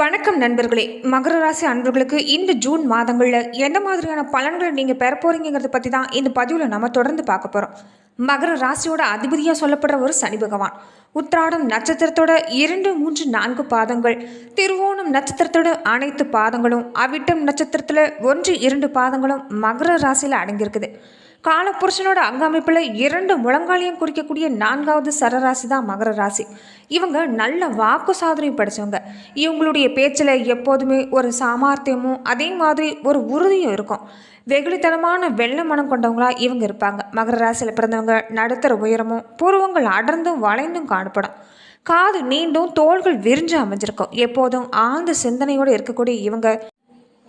வணக்கம் நண்பர்களே. மகர ராசி அன்பர்களுக்கு இந்த ஜூன் மாதங்களில் எந்த மாதிரியான பலன்களை நீங்கள் பெற போகிறீங்கிறத பற்றி தான் இந்த பதிவில் நம்ம தொடர்ந்து பார்க்க போகிறோம் மகர ராசியோட அதிபதியாக சொல்லப்படுற ஒரு சனி பகவான். உத்திராடம் நட்சத்திரத்தோட இரண்டு மூன்று நான்கு பாதங்கள் திருவோணம் நட்சத்திரத்தோட அனைத்து பாதங்களும் அவிட்டம் நட்சத்திரத்தில் ஒன்று இரண்டு பாதங்களும் மகர ராசியில் அடங்கியிருக்குது. காலப்புருஷனோட அங்கமைப்பில் இரண்டு முழங்காலையும் குறிக்கக்கூடிய நான்காவது சரராசி தான் மகர ராசி. இவங்க நல்ல வாக்கு சாதனை படித்தவங்க இவங்களுடைய பேச்சில் எப்போதுமே ஒரு சாமர்த்தியமும் அதே மாதிரி ஒரு உறுதியும் இருக்கும். வெகுளித்தனமான வெள்ள மனம் கொண்டவங்களாக இவங்க இருப்பாங்க. மகர ராசியில் பிறந்தவங்க நடுத்தர உயரமும் பூர்வங்கள் அடர்ந்தும் வளைந்தும் காணப்படும். காது நீண்டும் தோள்கள் விரிஞ்சு அமைஞ்சிருக்கும். எப்போதும் ஆழ்ந்த சிந்தனையோடு இருக்கக்கூடிய இவங்க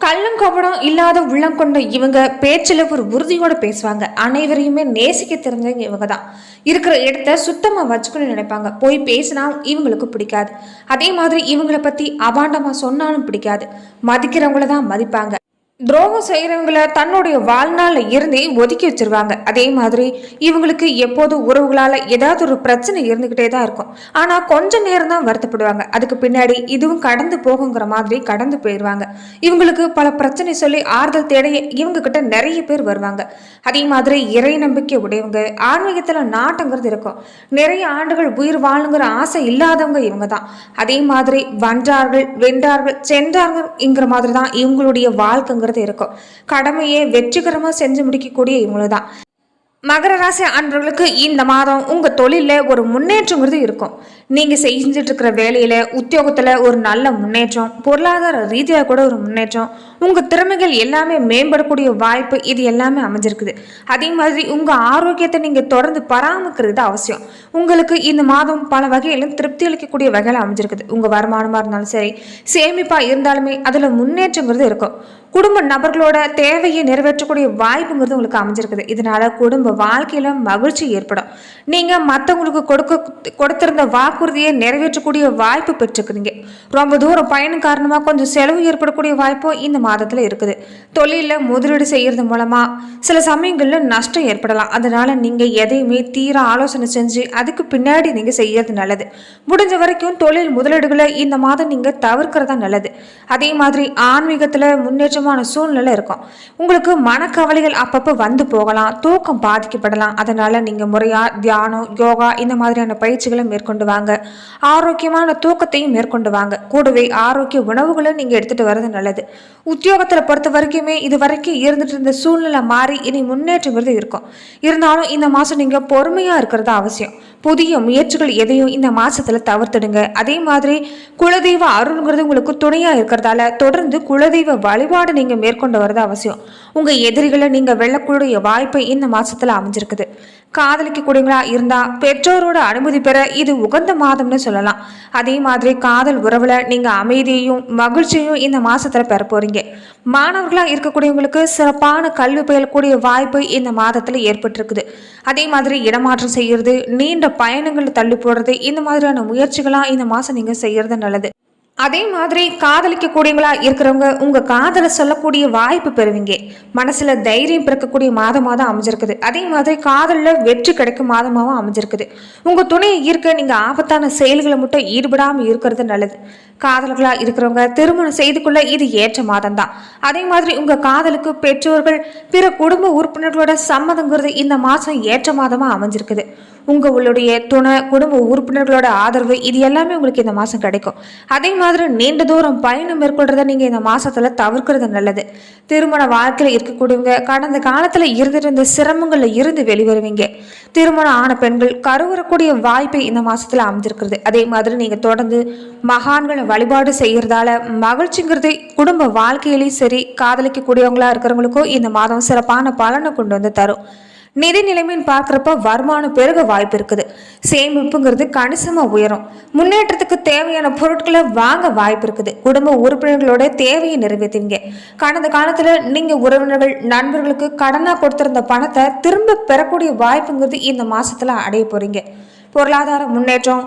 கள்ளங்கபடம் இல்லாத உள்ளம் கொண்ட இவங்க பேச்சில் ஒரு உறுதியோடு பேசுவாங்க. அனைவரையுமே நேசிக்க தெரிஞ்சவங்க இவங்க தான் இருக்கிற இடத்த சுத்தமாக வச்சுக்கணும்னு நினைப்பாங்க. போய் பேசினா இவங்களுக்கு பிடிக்காது. அதே மாதிரி இவங்களை பற்றி அபாண்டமாக சொன்னாலும் பிடிக்காது. மதிக்கிறவங்கள தான் மதிப்பாங்க. துரோகம் செய்கிறவங்கள தன்னுடைய வாழ்நாளில் இருந்தே ஒதுக்கி வச்சிருவாங்க. அதே மாதிரி இவங்களுக்கு எப்போது உறவுகளால் ஏதாவது ஒரு பிரச்சனை இருந்துக்கிட்டே தான் இருக்கும். ஆனால் கொஞ்ச நேரம் தான் வருத்தப்படுவாங்க. அதுக்கு பின்னாடி இதுவும் கடந்து போகுங்கிற மாதிரி கடந்து போயிடுவாங்க இவங்களுக்கு பல பிரச்சனை சொல்லி ஆறுதல் தேட இவங்க கிட்ட நிறைய பேர் வருவாங்க. அதே மாதிரி இறை நம்பிக்கை உடையவங்க ஆன்மீகத்தில் நாட்டங்கிறது இருக்கும். நிறைய ஆண்டுகள் உயிர் வாழுங்கிற ஆசை இல்லாதவங்க இவங்க தான். அதே மாதிரி வன்றார்கள் வென்றார்கள் சென்றார்கள்ங்கிற மாதிரி தான் இவங்களுடைய வாழ்க்கைங்கிறது இருக்கும். கடமையை வெற்றிகரமாக செஞ்சு முடிக்கக்கூடிய இவங்க தான் மகர ராசி அன்பர்களுக்கு இந்த மாதம் உங்கள் தொழிலில் ஒரு முன்னேற்றங்கிறது இருக்கும். நீங்கள் செஞ்சுட்டு இருக்கிற வேலையில் உத்தியோகத்தில் ஒரு நல்ல முன்னேற்றம் பொருளாதார ரீதியாக கூட ஒரு முன்னேற்றம் உங்கள் திறமைகள் எல்லாமே மேம்படக்கூடிய வாய்ப்பு இது எல்லாமே அமைஞ்சிருக்குது. அதே மாதிரி உங்கள் ஆரோக்கியத்தை நீங்கள் தொடர்ந்து பராமரிக்கிறது அவசியம். உங்களுக்கு இந்த மாதம் பல வகையிலும் திருப்தி அளிக்கக்கூடிய வகையில் அமைஞ்சிருக்குது. உங்கள் வருமானமாக இருந்தாலும் சரி சேமிப்பாக இருந்தாலுமே அதில் முன்னேற்றங்கிறது இருக்கும். குடும்ப நபர்களோட தேவையை நிறைவேற்றக்கூடிய வாய்ப்புங்கிறது உங்களுக்கு அமைஞ்சிருக்குது. இதனால குடும்ப வாழ்க்கையில் மகிழ்ச்சி ஏற்படும். நீங்கள் மற்றவங்களுக்கு கொடுக்க கொடுத்திருந்த வாக்குறுதியை நிறைவேற்றக்கூடிய வாய்ப்பு பெற்றுக்கிறீங்க ரொம்ப தூரம் பயணம் காரணமாக கொஞ்சம் செலவு ஏற்படக்கூடிய வாய்ப்பும் இந்த மாதத்தில் இருக்குது. தொழிலில் முதலீடு செய்யறது மூலமா சில சமயங்களில் நஷ்டம் ஏற்படலாம். அதனால நீங்கள் எதையுமே தீர ஆலோசனை செஞ்சு அதுக்கு பின்னாடி நீங்கள் செய்யறது நல்லது. முடிஞ்ச வரைக்கும் தொழில் முதலீடுகளை இந்த மாதம் நீங்கள் தவிர்க்கிறதா நல்லது. அதே மாதிரி ஆன்மீகத்தில் முன்னேற்றமான சூழ்நிலை இருக்கும். உங்களுக்கு மனக்கவலைகள் அப்பப்போ வந்து போகலாம். தூக்கம் பாதிக்கப்படலாம். அதனால நீங்க முறையா தியானம் யோகா இந்த மாதிரியான பயிற்சிகளை மேற்கொண்டு வாங்க. ஆரோக்கியமான தூக்கத்தையும் மேற்கொண்டு வாங்க. கூடவே ஆரோக்கிய உணவுகளை நீங்க எடுத்துட்டு வர்றது நல்லது. உத்தியோகத்தில் பொறுத்த வரைக்குமே இது வரைக்கும் இருந்துட்டு இருந்த சூழ்நிலை மாறி இனி முன்னேற்றங்கிறது இருக்கும். இருந்தாலும் இந்த மாதம் நீங்கள் பொறுமையாக இருக்கிறது அவசியம். புதிய முயற்சிகள் எதையும் இந்த மாசத்துல தவிர்த்துடுங்க. அதே மாதிரி குலதெய்வ அருள்ங்கிறது உங்களுக்கு துணையா இருக்கிறதால தொடர்ந்து குலதெய்வ வழிபாடு நீங்கள் மேற்கொண்டு வரது அவசியம். உங்கள் எதிரிகளை நீங்கள் வெல்லக்கூடிய வாய்ப்பை இந்த மாசத்துல அமைஞ்சிருக்குது. காதலிக்க கூடியவங்களா இருந்தா பெற்றோரோட அனுமதி பெற இது உகந்த மாதம்னு சொல்லலாம். அதே மாதிரி காதல் உறவுல நீங்க அமைதியையும் மகிழ்ச்சியையும் இந்த மாசத்துல பெற போறீங்க. மாணவர்களா இருக்கக்கூடியவங்களுக்கு சிறப்பான கல்வி பயிலக்கூடிய வாய்ப்பு இந்த மாதத்துல ஏற்பட்டிருக்குது. அதே மாதிரி இடமாற்றம் செய்யறது நீண்ட பயணங்களை தள்ளி போடுறது இந்த மாதிரியான முயற்சிகளாக இந்த மாதம் நீங்கள் செய்யறது நல்லது. அதே மாதிரி காதலிக்கக்கூடியவங்களா இருக்கிறவங்க உங்க காதலை சொல்லக்கூடிய வாய்ப்பு பெறுவீங்க. மனசுல தைரியம் பிறக்கக்கூடிய மாதமாக தான் அமைஞ்சிருக்குது. அதே மாதிரி காதலில் வெற்றி கிடைக்கும் மாதமாகவும் அமைஞ்சிருக்குது. உங்க துணையை ஈர்க்க நீங்க ஆபத்தான செயல்களை மட்டும் ஈடுபடாமல் இருக்கிறது நல்லது. காதலர்களா இருக்கிறவங்க திருமணம் செய்து கொள்ள இது ஏற்ற மாதம் தான் அதே மாதிரி உங்க காதலுக்கு பெற்றோர்கள் பிற குடும்ப உறுப்பினர்களோட சம்மதங்கிறது இந்த மாதம் ஏற்ற மாதமா அமைஞ்சிருக்குது. உங்களுடைய துணை குடும்ப உறுப்பினர்களோட ஆதரவு இது எல்லாமே உங்களுக்கு இந்த மாதம் கிடைக்கும். அதே மாதிரி நீண்ட தூரம் பயணம் மேற்கொள்றத நீங்கள் இந்த மாதத்தில் தவிர்க்கிறது நல்லது. திருமண வாழ்க்கையில் இருக்கக்கூடியவங்க கடந்த காலத்தில் இருந்துட்டு இருந்த சிரமங்களில் இருந்து வெளிவருவீங்க. திருமணம் ஆன பெண்கள் கருவரக்கூடிய வாய்ப்பை இந்த மாதத்தில் அமைஞ்சிருக்கிறது. அதே மாதிரி நீங்கள் தொடர்ந்து மகான்களை வழிபாடு செய்கிறதால மகிழ்ச்சிங்கிறது குடும்ப வாழ்க்கையிலையும் சரி காதலிக்கக்கூடியவங்களா இருக்கிறவங்களுக்கும் இந்த மாதம் சிறப்பான பலனை கொண்டு வந்து தரும். நிதி நிலைமைன்னு பார்க்குறப்ப வருமானம் பெருக வாய்ப்பு இருக்குது. சேமிப்புங்கிறது கணிசமாக உயரும். முன்னேற்றத்துக்கு தேவையான பொருட்களை வாங்க வாய்ப்பு இருக்குது. குடும்ப உறுப்பினர்களோட தேவையை நிறைவேற்றுவீங்க. கடந்த காலத்தில் நீங்கள் உறவினர்கள் நண்பர்களுக்கு கடனாக கொடுத்துருந்த பணத்தை திரும்ப பெறக்கூடிய வாய்ப்புங்கிறது இந்த மாதத்தில் அடைய போகிறீங்க பொருளாதார முன்னேற்றம்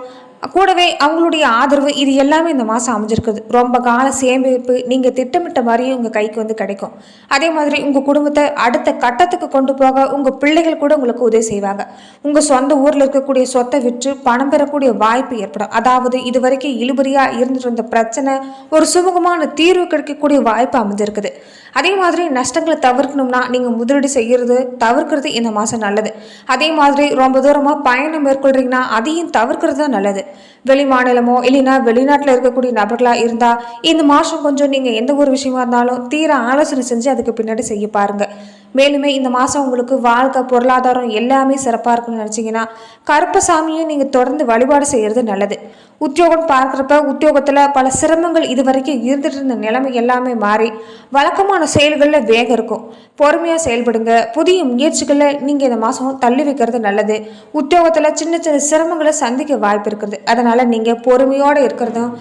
கூடவே அவங்களுடைய ஆதரவு இது எல்லாமே இந்த மாதம் அமைஞ்சிருக்குது. ரொம்ப கால சேமிப்பு நீங்கள் திட்டமிட்ட மாதிரியும் உங்கள் கைக்கு வந்து கிடைக்கும். அதே மாதிரி உங்கள் குடும்பத்தை அடுத்த கட்டத்துக்கு கொண்டு போக உங்கள் பிள்ளைகள் கூட உங்களுக்கு உதவி செய்வாங்க. உங்கள் சொந்த ஊரில் இருக்கக்கூடிய சொத்தை விற்று பணம் பெறக்கூடிய வாய்ப்பு ஏற்படும். அதாவது இது வரைக்கும் இழுபறியாக இருந்துட்டு இருந்த பிரச்சனை ஒரு சுமூகமான தீர்வு கிடைக்கக்கூடிய வாய்ப்பு அமைஞ்சிருக்குது. அதே மாதிரி நஷ்டங்களை தவிர்க்கணும்னா நீங்கள் முதலீடு செய்கிறது தவிர்க்கிறது இந்த மாதம் நல்லது. அதே மாதிரி ரொம்ப தூரமாக பயணம் மேற்கொள்கிறீங்கன்னா அதையும் தவிர்க்கிறது தான் நல்லது. வெளி மாநிலமோ இல்லைன்னா வெளிநாட்டில் இருக்கக்கூடிய நபர்களாக இருந்தால் இந்த மாதம் கொஞ்சம் நீங்கள் எந்த ஒரு விஷயமா இருந்தாலும் தீர ஆலோசனை செஞ்சு அதுக்கு பின்னாடி செய்ய பாருங்கள் மேலுமே இந்த மாதம் உங்களுக்கு வாழ்க்கை பொருளாதாரம் எல்லாமே சிறப்பாக இருக்குன்னு நினச்சிங்கன்னா கருப்பசாமியை நீங்கள் தொடர்ந்து வழிபாடு செய்கிறது நல்லது. உத்தியோகம் பார்க்குறப்ப உத்தியோகத்தில் பல சிரமங்கள் இது வரைக்கும் இருந்துட்டு இருந்த நிலைமை எல்லாமே மாறி வழக்கமான செயல்களில் வேகம் இருக்கும். பொறுமையாக செயல்படுங்க. புதிய முயற்சிகளில் நீங்கள் இந்த மாதம் தள்ளி வைக்கிறது நல்லது. உத்தியோகத்தில் சின்ன சின்ன சிரமங்களை சந்திக்க வாய்ப்பு இருக்குது. அதனால் நீங்கள் பொறுமையோடு இருக்கிறதும்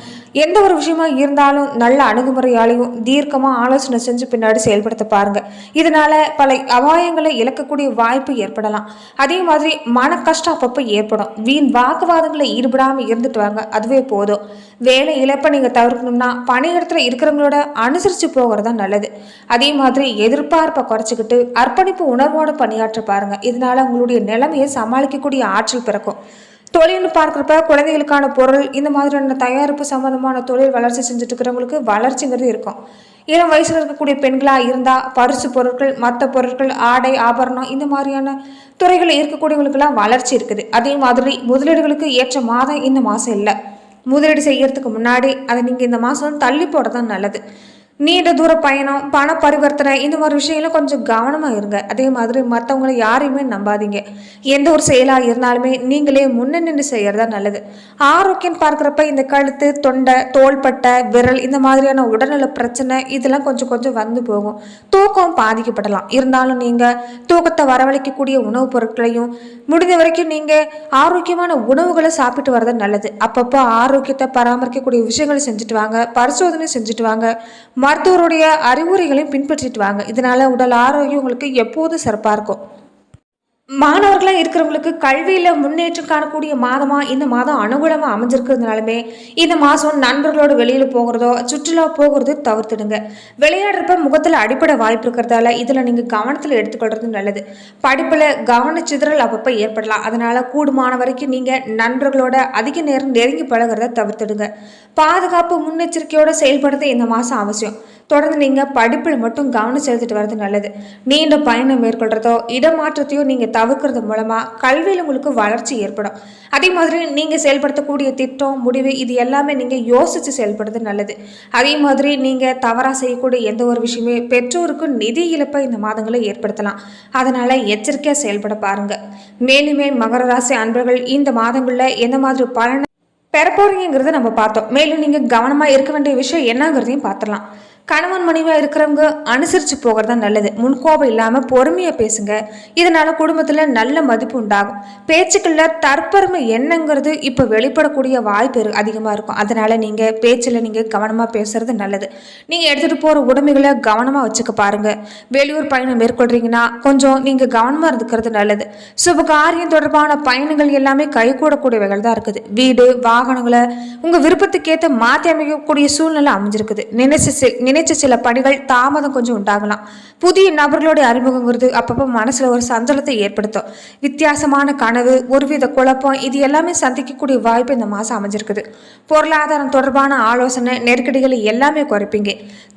எந்த ஒரு விஷயமா இருந்தாலும் நல்ல அணுகுமுறையாலையும் தீர்க்கமாக ஆலோசனை செஞ்சு பின்னாடி செயல்படுத்த பாருங்கள் இதனால் பல அபாயங்களை இழக்கக்கூடிய வாய்ப்பு ஏற்படலாம். அதே மாதிரி மன கஷ்டம் அப்பப்போ ஏற்படும். வீண் வாக்குவாதங்களை ஈடுபடாமல் இருந்துட்டு வாங்க. அதுவே போதும். வேலை இழப்பை நீங்கள் தவிர்க்கணும்னா பணியிடத்தில் இருக்கிறவங்களோட அனுசரித்து போகிறது தான் நல்லது. அதே மாதிரி எதிர்பார்ப்பை குறைச்சிக்கிட்டு அர்ப்பணிப்பு உணர்வோடு பணியாற்ற பாருங்கள் இதனால் உங்களுடைய நிலைமையை சமாளிக்கக்கூடிய ஆற்றல் பிறக்கும். தொழில்னு பார்க்குறப்ப குழந்தைகளுக்கான பொருள் இந்த மாதிரியான தயாரிப்பு சம்மந்தமான தொழில் வளர்ச்சி செஞ்சுட்டு இருக்கிறவங்களுக்கு வளர்ச்சிங்கிறது இருக்கும். இளம் வயசில் இருக்கக்கூடிய பெண்களாக இருந்தால் பரிசு பொருட்கள் மற்ற பொருட்கள் ஆடை ஆபரணம் இந்த மாதிரியான துறைகளில் இருக்கக்கூடியவங்களுக்கெல்லாம் வளர்ச்சி இருக்குது. அதே மாதிரி முதலீடுகளுக்கு ஏற்ற மாதம் இந்த மாதம் இல்லை. முதலீடு செய்கிறதுக்கு முன்னாடி அதை நீங்கள் இந்த மாதம் தள்ளி போட தான் நல்லது. நீண்ட தூர பயணம் பண பரிவர்த்தனை இந்த மாதிரி விஷயங்களும் கொஞ்சம் கவனமாக இருங்க. அதே மாதிரி மற்றவங்களை யாரையுமே நம்பாதீங்க. எந்த ஒரு செயலாக இருந்தாலுமே நீங்களே முன்ன நின்று செய்கிறதா நல்லது. ஆரோக்கியம் பார்க்குறப்ப இந்த கழுத்து தொண்டை தோள்பட்டை விரல் இந்த மாதிரியான உடல்நல பிரச்சனை இதெல்லாம் கொஞ்சம் கொஞ்சம் வந்து போகும். தூக்கம் பாதிக்கப்படலாம். இருந்தாலும் நீங்கள் தூக்கத்தை வரவழைக்கக்கூடிய உணவுப் பொருட்களையும் முடிந்த வரைக்கும் நீங்கள் ஆரோக்கியமான உணவுகளை சாப்பிட்டு வரது நல்லது. அப்பப்போ ஆரோக்கியத்தை பராமரிக்கக்கூடிய விஷயங்களை செஞ்சுட்டு வாங்க பரிசோதனை செஞ்சுட்டு வாங்க. மருத்துவருடைய அறிவுரைகளையும் பின்பற்றிட்டு வாங்க. இதனால உடல் ஆரோக்கியம் உங்களுக்கு எப்போதும் சிறப்பாக இருக்கும் மாணவர்களாக இருக்கிறவங்களுக்கு கல்வியில் முன்னேற்றம் காணக்கூடிய மாதமாக இந்த மாதம் அனுகூலமாக அமைஞ்சிருக்கிறதுனாலுமே இந்த மாதம் நண்பர்களோட வெளியில் போகிறதோ சுற்றுலா போகிறதோ தவிர்த்துடுங்க. விளையாடுறப்ப முகத்தில் அடிப்படை வாய்ப்பு இருக்கிறதால இதில் நீங்கள் கவனத்தில் எடுத்துக்கொள்றது நல்லது. படிப்பில் கவனச்சிதறல் அப்பப்போ ஏற்படலாம். அதனால் கூடுமான வரைக்கும் நீங்கள் நண்பர்களோட அதிக நேரம் நெருங்கி பழகிறத தவிர்த்துடுங்க. பாதுகாப்பு முன்னெச்சரிக்கையோடு செயல்படுறது இந்த மாதம் அவசியம். தொடர்ந்து நீங்கள் படிப்பில் மட்டும் கவனம் செலுத்திட்டு வர்றது நல்லது. நீண்ட பயணம் மேற்கொள்கிறதோ இடமாற்றத்தையோ நீங்கள் தவிர்க்கிறது மூலமாக கல்வியில் உங்களுக்கு வளர்ச்சி ஏற்படும். அதே மாதிரி நீங்கள் செயல்படுத்தக்கூடிய திட்டம் முடிவு இது எல்லாமே நீங்கள் யோசித்து செயல்படுறது நல்லது. அதே மாதிரி நீங்கள் தவறாக செய்யக்கூடிய எந்த ஒரு விஷயமே பெற்றோருக்கு நிதி இழப்பை இந்த மாதங்களில் ஏற்படுத்தலாம். அதனால் எச்சரிக்கையாக செயல்பட பாருங்கள் மேலுமே மகர ராசி அன்பர்கள் இந்த மாதங்களில் எந்த மாதிரி பலனை பெறப்போறீங்கிறத நம்ம பார்த்தோம். மேலும் நீங்கள் கவனமாக இருக்க வேண்டிய விஷயம் என்னங்கிறதையும் பார்த்துடலாம். கணவன் மனைவியாக இருக்கிறவங்க அனுசரித்து போகிறது தான் நல்லது முன்கோபம் இல்லாமல் பொறுமையாக பேசுங்க. இதனால் குடும்பத்தில் நல்ல மதிப்பு உண்டாகும். பேச்சுக்களில் தற்பெருமை என்னங்கிறது இப்போ வெளிப்படக்கூடிய வாய்ப்பு அதிகமாக இருக்கும். அதனால் நீங்கள் பேச்சில் நீங்கள் கவனமாக பேசுறது நல்லது. நீங்கள் எடுத்துகிட்டு போகிற உடைமைகளை கவனமாக வச்சுக்க பாருங்கள் வெளியூர் பயணம் மேற்கொள்கிறீங்கன்னா கொஞ்சம் நீங்கள் கவனமாக இருந்துக்கிறது நல்லது. சுப காரியம் தொடர்பான பயணங்கள் எல்லாமே கைகூடக்கூடியவைகள் தான் இருக்குது. வீடு வாகனங்களை உங்கள் விருப்பத்துக்கேற்ற மாற்றி அமைக்கக்கூடிய சூழ்நிலை அமைஞ்சிருக்குது. நினைச்சு நினைச்ச சில பணிகள் தாமதம் கொஞ்சம் உண்டாகலாம். புதிய நபர்களுடைய அறிமுகங்கிறது அப்பப்போ மனசில் ஒரு சஞ்சலத்தை ஏற்படுத்தும். வித்தியாசமான கனவு ஒருவித குழப்பம் இது எல்லாமே சந்திக்கக்கூடிய வாய்ப்பு இந்த மாதம் அமைஞ்சிருக்குது. பொருளாதாரம் தொடர்பான ஆலோசனை நெருக்கடிகளை எல்லாமே குறைப்பீங்க.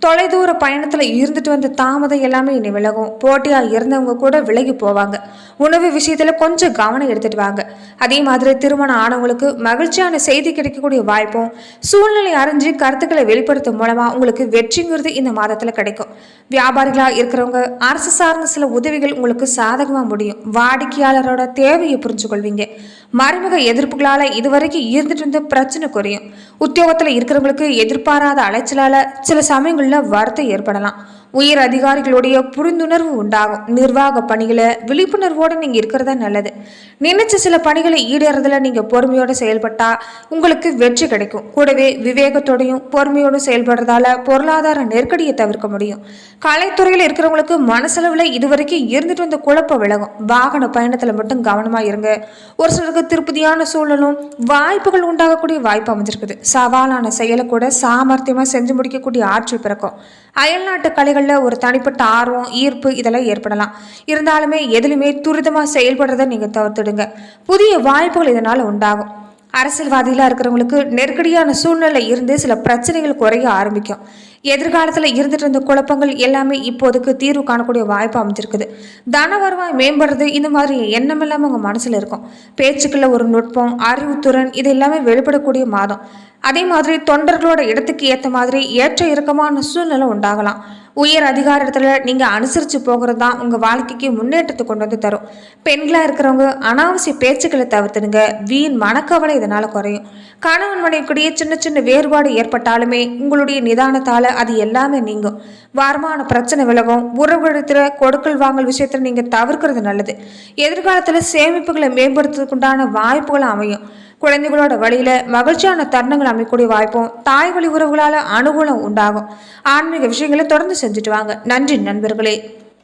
தொலைதூர பயணத்தில் இருந்துட்டு வந்த தாமதம் எல்லாமே இனி விலகும். போட்டியாக இருந்தவங்க கூட விலகி போவாங்க. உணவு விஷயத்தில் கொஞ்சம் கவனம் எடுத்துட்டு வாங்க. அதே மாதிரி திருமணம் ஆனவங்களுக்கு மகிழ்ச்சியான செய்தி கிடைக்கக்கூடிய வாய்ப்பும் சூழ்நிலை அறிஞ்சு கருத்துக்களை வெளிப்படுத்தும் மூலமாக உங்களுக்கு வெற்றிங்கிறது இந்த மாதத்தில் கிடைக்கும். வியாபாரிகளாக இருக்கிறவங்க அரசு சார்ந்த சில உதவிகள் உங்களுக்கு சாதகமாக முடியும். வாடிக்கையாளரோட தேவையை புரிஞ்சுக்கொள்வீங்க மறைமுக எதிர்ப்புகளால் இதுவரைக்கும் இருந்துட்டு இருந்த பிரச்சனை குறையும். உத்தியோகத்தில் இருக்கிறவங்களுக்கு எதிர்பாராத அலைச்சலால் சில சமயங்களில் வருத்தம் ஏற்படலாம். உயர் அதிகாரிகளுடைய புரிந்துணர்வு உண்டாகும். நிர்வாக பணிகளை விழிப்புணர்வோடு நீங்கள் இருக்கிறதா நல்லது. நினைச்ச சில பணிகளை ஈடேறதுல நீங்கள் பொறுமையோடு செயல்பட்டா உங்களுக்கு வெற்றி கிடைக்கும். கூடவே விவேகத்தோடையும் பொறுமையோடும் செயல்படுறதால பொருளாதார நெருக்கடியை தவிர்க்க முடியும். கலைத்துறையில் இருக்கிறவங்களுக்கு மனசளவில் இதுவரைக்கும் இருந்துட்டு வந்த குழப்பம் விலகும். வாகன பயணத்தில் மட்டும் கவனமாக இருங்க. ஒரு சிலருக்கு திருப்பதியான சூழலும் வாய்ப்புகள் உண்டாகக்கூடிய வாய்ப்பு அமைஞ்சிருக்குது. சவாலான செயலை கூட சாமர்த்தியமாக செஞ்சு முடிக்கக்கூடிய ஆற்றல் பிறக்கும். அயல்நாட்டு கலைகளில் ஒரு தனிப்பட்ட ஆர்வம் ஈர்ப்பு இதெல்லாம் ஏற்படலாம். இருந்தாலுமே எதுலையுமே துரிதமாக செயல்படுறதை நீங்கள் தவிர்த்துடுங்க. புதிய வாய்ப்புகள் இதனால் உண்டாகும். அரசியல்வாதிகளாக இருக்கிறவங்களுக்கு நெருக்கடியான சூழ்நிலை இருந்து சில பிரச்சனைகள் குறைய ஆரம்பிக்கும். எதிர்காலத்தில் இருந்துட்டு இருந்த குழப்பங்கள் எல்லாமே இப்போதைக்கு தீர்வு காணக்கூடிய வாய்ப்பு அமைஞ்சிருக்குது. தன வருவாய் மேம்படுறது இந்த மாதிரி எண்ணம் இல்லாமல் உங்கள் மனசில் இருக்கும். பேச்சுக்களில் ஒரு நுட்பம் அறிவுத்திறன் இது எல்லாமே வெளிப்படக்கூடிய மாதம். அதே மாதிரி தொண்டர்களோட இடத்துக்கு ஏற்ற மாதிரி ஏற்ற இறக்கமான சூழ்நிலை உண்டாகலாம். உயர் அதிகாரத்தில் நீங்கள் அனுசரித்து போகிறது தான் உங்கள் வாழ்க்கைக்கு முன்னேற்றத்தை கொண்டு வந்து தரும். பெண்களாக இருக்கிறவங்க அனாவசிய பேச்சுக்களை தவிர்த்துடுங்க. வீண் மனக்கவலை இதனால் குறையும். கணவன் மனைவிக்குடைய சின்ன சின்ன வேறுபாடு ஏற்பட்டாலுமே உங்களுடைய நிதானத்தால் அது எல்லாமே நீங்கும். வருமான பிரச்சனை விலகும். உறவுகளுத்துல கொடுக்கல் வாங்கல் விஷயத்தில் நீங்கள் தவிர்க்கிறது நல்லது. எதிர்காலத்தில் சேமிப்புகளை மேம்படுத்துறதுக்குண்டான வாய்ப்புகளும் அமையும். குழந்தைகளோட வழியில மகிழ்ச்சியான தருணங்கள் அமைக்கக்கூடிய வாய்ப்பும் தாய் வழி உறவுகளால் அனுகூலம் உண்டாகும். ஆன்மீக விஷயங்களை தொடர்ந்து செஞ்சுட்டு வாங்க. நன்றி நண்பர்களே.